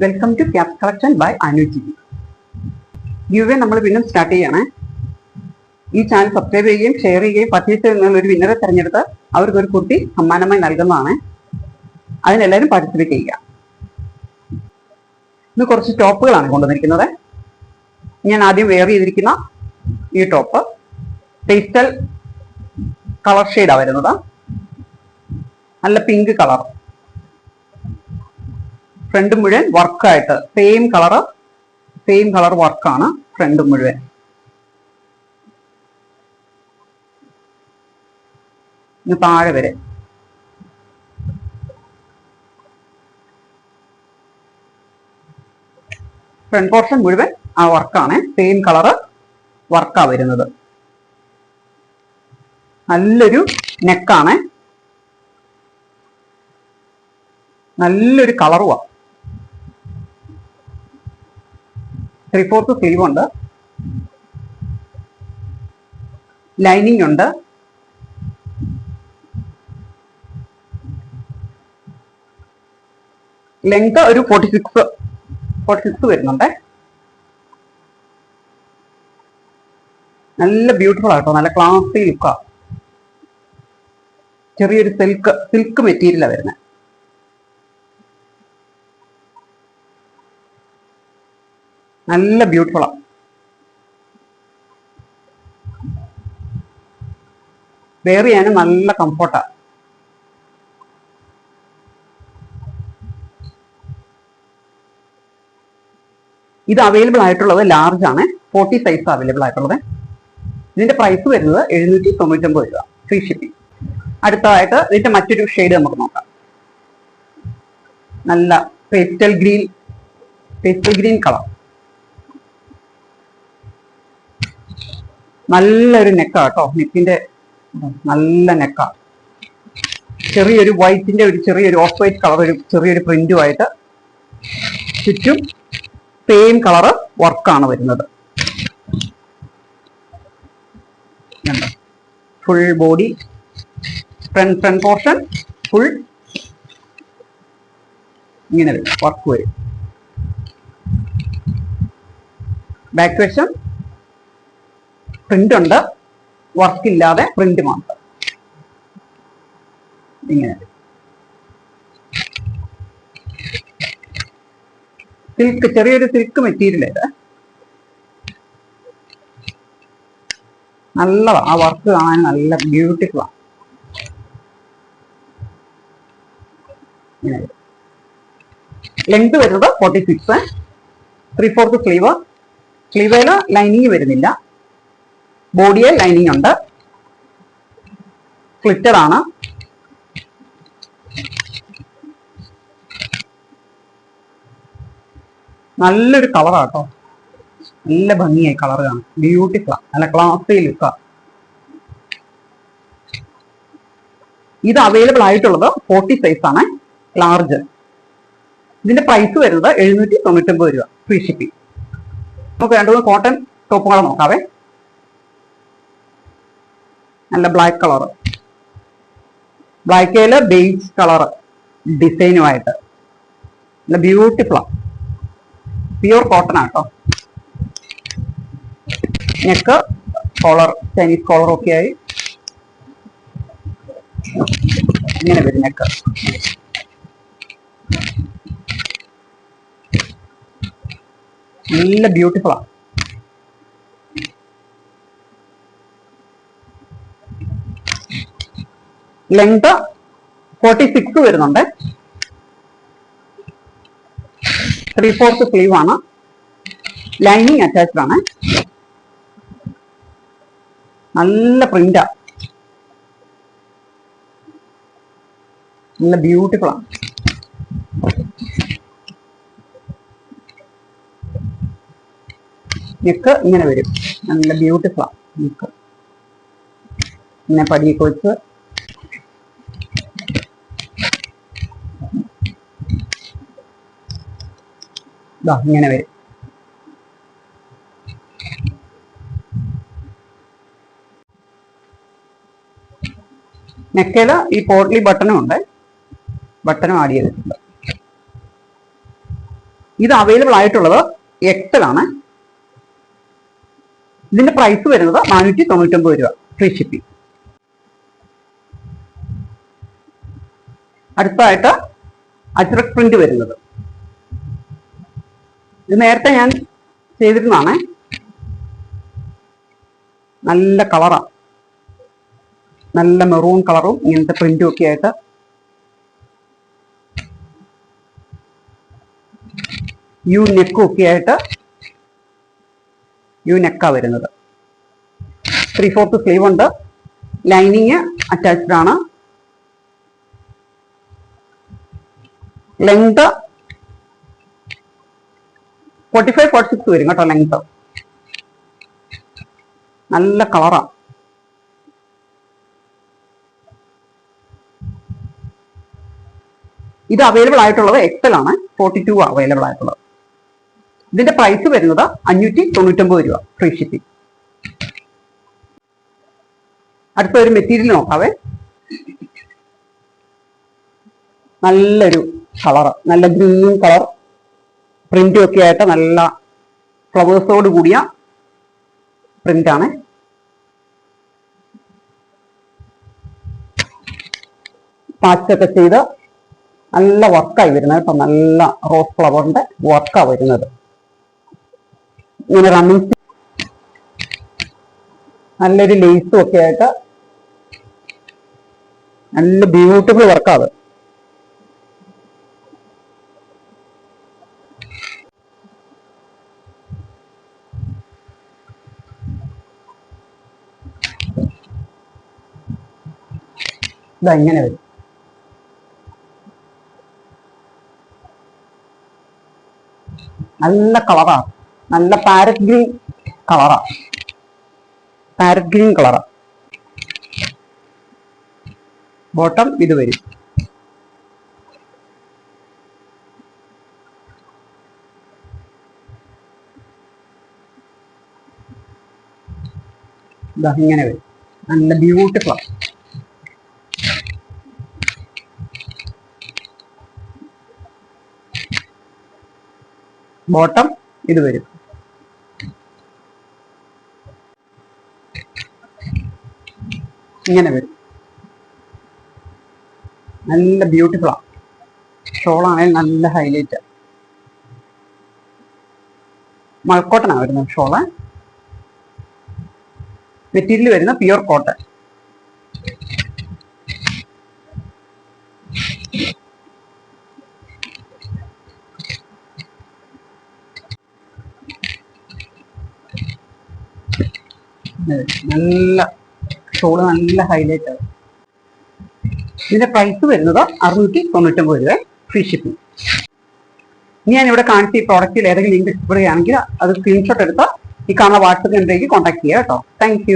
Welcome to cap collection by Anuji A നമ്മൾ വീണ്ടും start ചെയ്യണേ. ഈ ചാനൽ സബ്സ്ക്രൈബ് ചെയ്യുകയും ഷെയർ ചെയ്യുകയും പർച്ചേസ് ചെയ്യുന്ന ഒരു വിന്നറെ തിരഞ്ഞെടുത്ത് അവർക്ക് ഒരു കുർത്തി സമ്മാനമായി നൽകുന്നതാണ്. അതിനെല്ലാവരും പാർട്ടിസിപ്പേറ്റ് ചെയ്യുക. ഇന്ന് കുറച്ച് ടോപ്പുകളാണ് കൊണ്ടുവന്നിരിക്കുന്നത്. ഞാൻ ആദ്യം വെയർ ചെയ്തിരിക്കുന്ന ഈ ടോപ്പ് പേസ്റ്റൽ കളർ ഷെയ്ഡാണ് വരുന്നത്. നല്ല പിങ്ക് കളർ ഫ്രണ്ട് മുഴുവൻ വർക്കായിട്ട് സെയിം കളറ് സെയിം കളർ വർക്കാണ് ഫ്രണ്ട് മുഴുവൻ. താഴെ വരെ. ഫ്രണ്ട് പോർഷൻ മുഴുവൻ ആ വർക്കാണ് സെയിം കളറ് വർക്കാ വരുന്നത്. നല്ലൊരു നെക്കാണ് നല്ലൊരു കളറുവാ ത്രീ ഫോർത്ത് സ്ലീവ് ഉണ്ട്. ലൈനിങ് ഉണ്ട്. ലെങ്ത് ഒരു ഫോർട്ടി സിക്സ് ഫോർട്ടി സിക്സ് വരുന്നുണ്ട്. നല്ല ബ്യൂട്ടിഫുൾ ആട്ടോ. നല്ല ക്ലാസി ലുക്കാ ചെറിയൊരു സിൽക്ക് സിൽക്ക് മെറ്റീരിയലാണ് വരുന്നത് നല്ല ബ്യൂട്ടിഫുൾ വെയർ ചെയ്യാനും നല്ല കംഫർട്ടാ ഇത് അവൈലബിൾ ആയിട്ടുള്ളത് ലാർജ് ആണ്. ഫോർട്ടി സൈസ് അവൈലബിൾ ആയിട്ടുള്ളത്. ഇതിന്റെ പ്രൈസ് വരുന്നത് എഴുന്നൂറ്റി തൊണ്ണൂറ്റൊമ്പത് രൂപ ഫ്രീ ഷിപ്പിംഗ് അടുത്തതായിട്ട് ഇതിന്റെ മറ്റൊരു ഷെയ്ഡ് നമുക്ക് നോക്കാം. നല്ല pastel green pastel green colour നല്ലൊരു നെക്കാ കേട്ടോ നെക്കിന്റെ നല്ല നെക്കാ. ചെറിയൊരു വൈറ്റിന്റെ ഒരു ചെറിയൊരു ഓഫ് വൈറ്റ് കളർ ഒരു ചെറിയൊരു പ്രിന്റുമായിട്ട് ചുറ്റും സെയിം കളറ് വർക്കാണ് വരുന്നത്. Full body front front portion full ഇങ്ങനെ വരും വർക്ക് വരും. ബാക്ക് വശം പ്രിന്റ് ഉണ്ട് വർക്ക് ഇല്ലാതെ പ്രിന്റ് മാത്രം. ഇങ്ങനെ. സിൽക്ക് ചെറിയൊരു സിൽക്ക് മെറ്റീരിയൽ ഇത്. നല്ലതാ. ആ വർക്ക് കാണാൻ നല്ല ബ്യൂട്ടിഫുൾ ആണ് ലെങ്ത് വരുന്നത് forty six three fourth sleeve സ്ലീവേൽ lining വരുന്നില്ല. ബോഡിയെ ലൈനിങ് ഉണ്ട്. ക്ലിറ്റർ ആണ്. നല്ലൊരു കളറാട്ടോ നല്ല ഭംഗിയായി കളർ കാണാം. ബ്യൂട്ടിഫുൾ നല്ല ക്ലാസി ലുക്ക ഇത് അവൈലബിൾ ആയിട്ടുള്ളത് ഫോർട്ടി സൈസ് ആണ്. ലാർജ് ഇതിന്റെ പ്രൈസ് വരുന്നത് എഴുന്നൂറ്റി തൊണ്ണൂറ്റൊമ്പത് രൂപ. ഫ്രീ ഷിപ്പിംഗ് നമുക്ക് രണ്ടു കോട്ടൺ ടോപ്പുകൾ നോക്കാവേ. നല്ല ബ്ലാക്ക് കളർ ബ്ലാക്കിൽ ബേജ് കളർ ഡിസൈനുമായിട്ട് നല്ല ബ്യൂട്ടിഫുള്ളാണ് പ്യൂർ കോട്ടൺ ആട്ടോ. നെക്ക് കോളർ ചൈനീസ് കോളർ ഒക്കെ ആയി. ഇങ്ങനെ വരും നെക്ക്. നല്ല ബ്യൂട്ടിഫുള്ളാ ലെങ്ത് ഫോർട്ടി സിക്സ് വരുന്നുണ്ട്. ത്രീ ഫോർത്ത് സ്ലീവ് ആണ്. ലൈനിങ് അറ്റാച്ച്ഡ് ആണ്. നല്ല പ്രിന്റാ നല്ല ബ്യൂട്ടിഫുൾ ആണ്. നെക്ക് ഇങ്ങനെ വരും. നല്ല ബ്യൂട്ടിഫുൾ ആണ് നെക്ക് ഇങ്ങനെ പടിയൊക്കെ വെച്ച് ദാ ഇങ്ങനെ വരും. നെക്കേല ഈ പോട്ട്ലി ബട്ടണും ഉണ്ട്. ബട്ടണും ആഡ് ചെയ്തിട്ടുണ്ട്. ഇത് അവൈലബിൾ ആയിട്ടുള്ളത് എട്ടിലാണ്. ഇതിന്റെ പ്രൈസ് വരുന്നത് നാനൂറ്റി തൊണ്ണൂറ്റൊമ്പത് രൂപ ഫ്രീ ഷിപ്പിംഗ് അടുത്തായിട്ട് അജ്രക് പ്രിന്റ് വരുന്നത്. ഇത് നേരത്തെ ഞാൻ ചെയ്തിരുന്നതാണ്. നല്ല കളറാണ് നല്ല മെറൂൺ കളറും ഇങ്ങനത്തെ പ്രിന്റും ഒക്കെ ആയിട്ട്. യു നെക്കും ഒക്കെ ആയിട്ട് യു നെക്കാ വരുന്നത്. ത്രീ ഫോർത്ത് സ്ലീവ് ഉണ്ട്. ലൈനിങ് അറ്റാച്ച്ഡ് ആണ്. Length forty five forty six വരും കേട്ടോ ലെങ്ത് നല്ല കളറാണ് ഇത് അവൈലബിൾ ആയിട്ടുള്ളത് എക്സൽ ആണ്. ഫോർട്ടി ടു അവൈലബിൾ ആയിട്ടുള്ളത്. ഇതിന്റെ പ്രൈസ് വരുന്നത് അഞ്ഞൂറ്റി തൊണ്ണൂറ്റൊമ്പത് രൂപ ഫ്രീ ഷിപ്പിംഗ് അടുത്ത ഒരു മെറ്റീരിയൽ നോക്കാവേ. നല്ലൊരു കളർ നല്ല ഗ്രീൻ കളർ പ്രിന്റും ഒക്കെ ആയിട്ട് നല്ല ഫ്ലവേഴ്സോട് കൂടിയ പ്രിന്റ് ആണ്. പാച്ചൊക്കെ ചെയ്ത് നല്ല വർക്കായി വരുന്നത് കേട്ടോ. നല്ല റോസ് ഫ്ലവറിന്റെ വർക്കാണ് വരുന്നത്. ഇങ്ങനെ റണ്ണിങ് നല്ലൊരു ലേസും ഒക്കെ ആയിട്ട് നല്ല ബ്യൂട്ടിഫുൾ വർക്കാത് ഇതാ ഇങ്ങനെ വരും? നല്ല കളറാ നല്ല പാരറ്റ് ഗ്രീൻ കളറാ പാരറ്റ് ഗ്രീൻ കളറാ ബോട്ടം ഇത് വരും. ഇങ്ങനെ വരും. നല്ല ബ്യൂട്ടിഫുൾ ബോട്ടം ഇത് വരും. ഇങ്ങനെ വരും. നല്ല ബ്യൂട്ടിഫുൾ ആണ് ഷോൾ ഷോളാണെങ്കിൽ നല്ല ഹൈലൈറ്റ് മൾക്കോട്ടനാണ് വരുന്നത് ഷോൾ. മെറ്റീരിയൽ വരുന്ന പ്യുവർ കോട്ടൺ. നല്ല ഷോൾ നല്ല ഹൈലൈറ്റ് ആണ്. ഇതിന്റെ പ്രൈസ് വരുന്നത് അറുന്നൂറ്റി തൊണ്ണൂറ്റൊമ്പത് രൂപ ഫ്രീ ഷിപ്പിംഗ് ഇനി ഞാൻ ഇവിടെ കാണിച്ച ഈ പ്രോഡക്റ്റിൽ ഏതെങ്കിലും ലിങ്ക് ഇഷ്ടപ്പെടുകയാണെങ്കിൽ അത് സ്ക്രീൻഷോട്ട് എടുത്ത് ഈ കാണുന്ന വാട്സപ്പ് നമ്പറിലേക്ക് കോൺടാക്ട് ചെയ്യുക കേട്ടോ. താങ്ക്